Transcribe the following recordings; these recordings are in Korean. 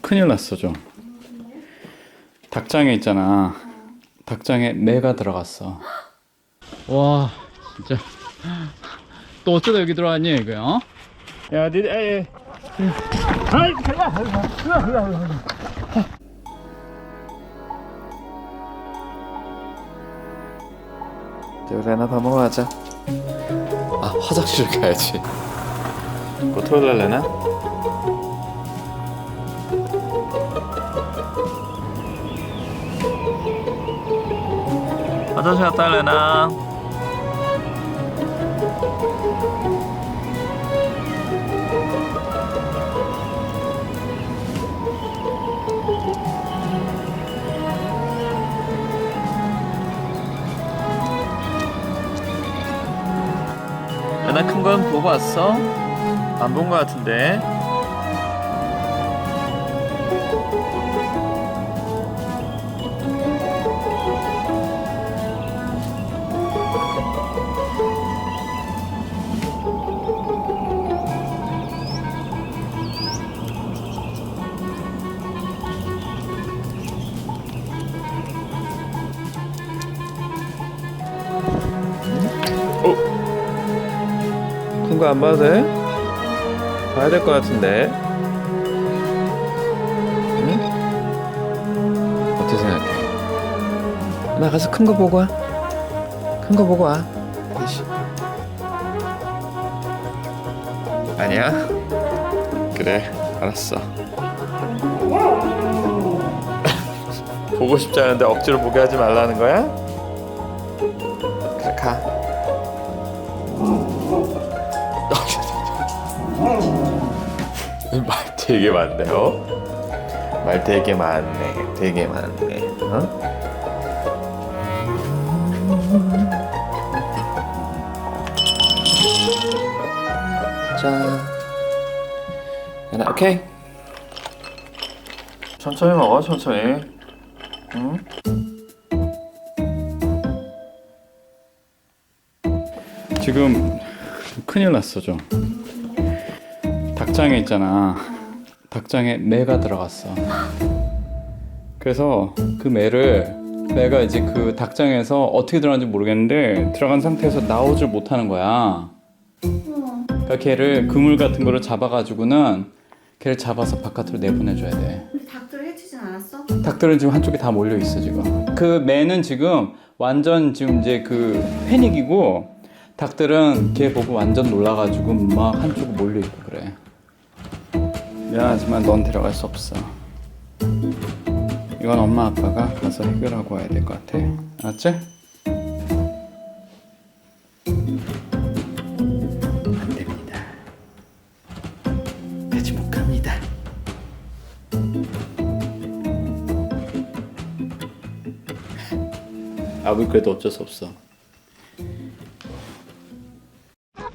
큰일 났어 좀. 닭장에 있잖아. 닭장에 매가 들어갔어. 와 진짜 또 어쩌다 여기 들어왔니 이거? 어? 야 니들 에이 아이 레나 밥 먹으러 가자. 아 화장실 가야지. 뭐 토요일날 레나? 화장실 갔다 레나. 레나 큰 건 보고 왔어? 안 본 거 같은데. 큰거안 봐도 돼? 봐야 될 것 같은데. 응? 어떻게 생각해? 나 가서 큰 거 보고 와. 큰 거 보고 와. 이씨. 아니야? 그래, 알았어. 보고 싶지 않은데 억지로 보게 하지 말라는 거야? 그래, 가. 말 되게 많네요. 말 되게 많네. 되게 많네. 어? 자, 하나 오케이. 천천히 먹어, 천천히. 응? 지금 큰일 났어 좀. 닭장에 있잖아. 닭장에 매가 들어갔어. 그래서 그 매를 매가 이제 그 닭장에서 어떻게 들어갔는지 모르겠는데 들어간 상태에서 나오질 못하는 거야. 그러니까 걔를 그물 같은 거를 잡아가지고는 걔를 잡아서 바깥으로 내보내줘야 돼. 근데 닭들 해치진 않았어? 닭들은 지금 한쪽에 다 몰려 있어 지금. 그 매는 지금 완전 지금 이제 그 패닉이고 닭들은 걔 보고 완전 놀라가지고 막 한쪽에 몰려 있고 그래. 미안하지만 넌 데려갈 수 없어. 이건 엄마 아빠가 가서 해결하고 와야 될 것 같아. 알았지? 안 됩니다. 같이 못 갑니다. 아무 그래도 어쩔 수 없어.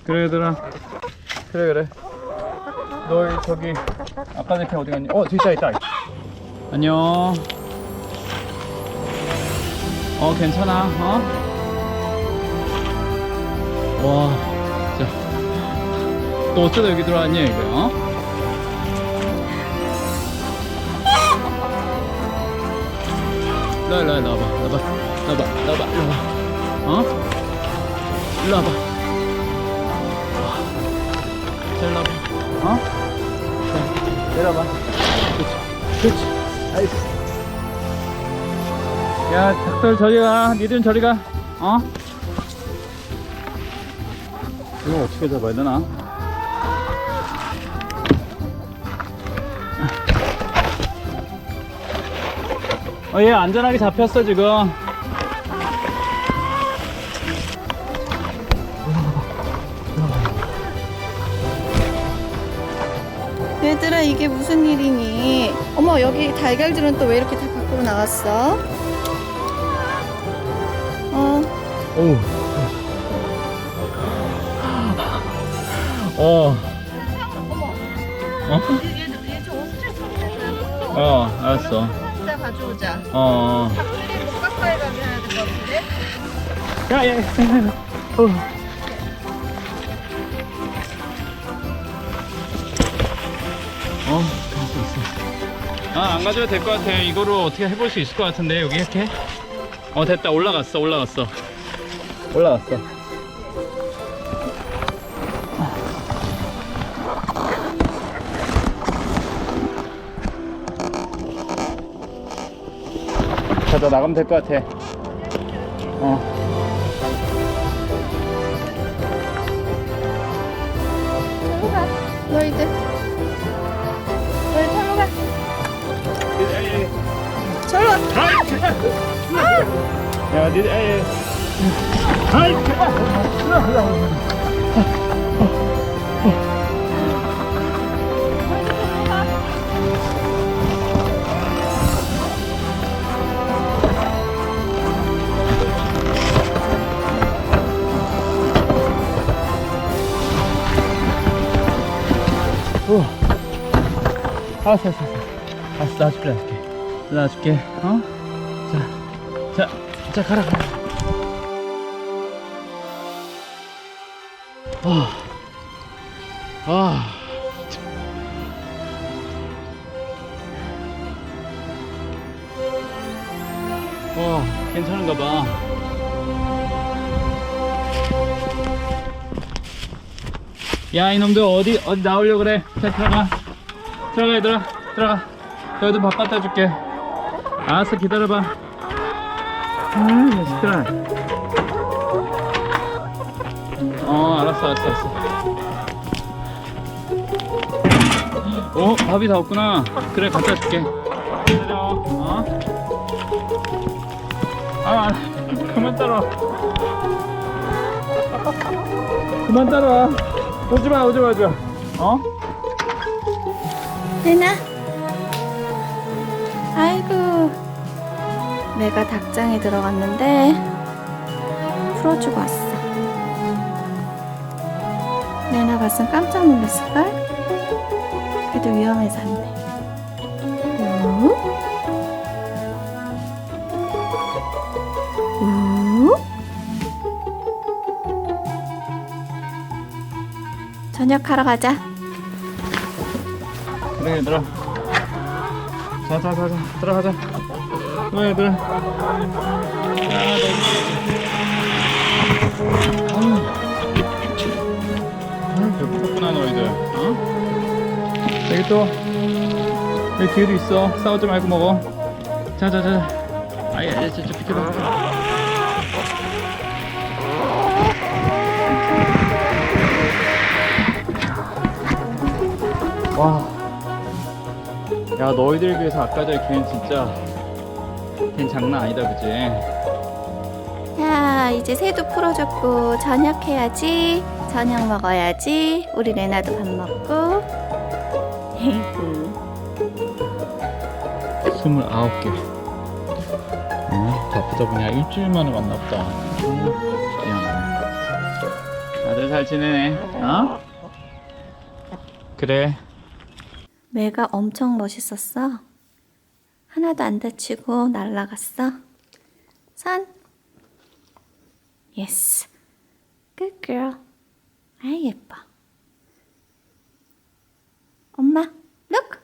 그래 얘들아. 그래 그래. 너 저기 아까 전에 어디 갔니? 어 뒤에 있다 있다. 안녕. 어 괜찮아. 어? 와 진짜. 또 어쩌다 여기 들어왔니 이거? 어? 일로 일로 일로 와봐 일로 와봐 일로 와봐 일로 와봐 일로 와봐 어? 일로 와봐 와봐 어? 자 내려봐 그렇지 그렇지 아이스 야 닭들 저리 가 니들은 저리 가 어? 이거 어떻게 잡아야 되나? 어, 얘 안전하게 잡혔어, 지금. 얘들아 이게 무슨 일이니? 어머 여기 달걀들은 또 왜 이렇게 다 밖으로 나왔어? 어 오. 어. 어? 스트레스 어, 알았어. 이따 가져오자 어. 가까이 해야 될 것 같은데? 야, 야, 야. 어. 어, 갈수 있어. 아, 안 가져도 될 것 같아. 이거로 어떻게 해볼 수 있을 것 같은데, 여기 이렇게? 어, 됐다. 올라갔어, 올라갔어. 올라갔어. 가자, 나가면 될 것 같아. 어. 절로 가. 야, 니들, 에이. 오. 알았어, 놔줄게, 어? 자, 자, 자, 가라, 가라. 아, 아. 와, 괜찮은가 봐. 야, 이놈들 어디, 어디 나오려고 그래. 자, 들어가. 들어가, 얘들아. 들어가. 너희들 밥 갖다 줄게. 알았어, 기다려봐. 아, 자식들아. 어, 알았어, 알았어, 알았어. 어, 밥이 다 없구나. 그래, 갖다 줄게. 기다려, 어? 아, 그만 따라와. 그만 따라와. 오지 마, 오지 마, 오지 마. 어? 레나. 내가 닭장에 들어갔는데 풀어주고 왔어. 레나 봤으면 깜짝 놀랐을걸? 그래도 위험해서 안 돼. 저녁하러 가자. 그래, 얘들아. 자, 자, 자, 자. 들어가자. 너 얘들아. 아, 배고팠구나, 너희들. 어? 여기 또, 여기 뒤에도 있어. 싸우지 말고 먹어. 자, 자, 자. 아이, 아이, 저, 저, 비켜봐. 와. 야, 너희들 비해서 아까 전에 걔는 진짜, 걔는 장난 아니다, 그지? 자, 이제 새도 풀어줬고 저녁 해야지. 저녁 먹어야지. 우리 레나도 밥 먹고. 에이구. 스물아홉 개. 어, 바쁘다 보니 한 일주일 만에 만났다. 미안하네. 다들 잘 지내네. 어? 그래. 매가 엄청 멋있었어. 하나도 안 다치고 날아갔어. 선. 예스. Good girl. 아 예뻐. 엄마, look.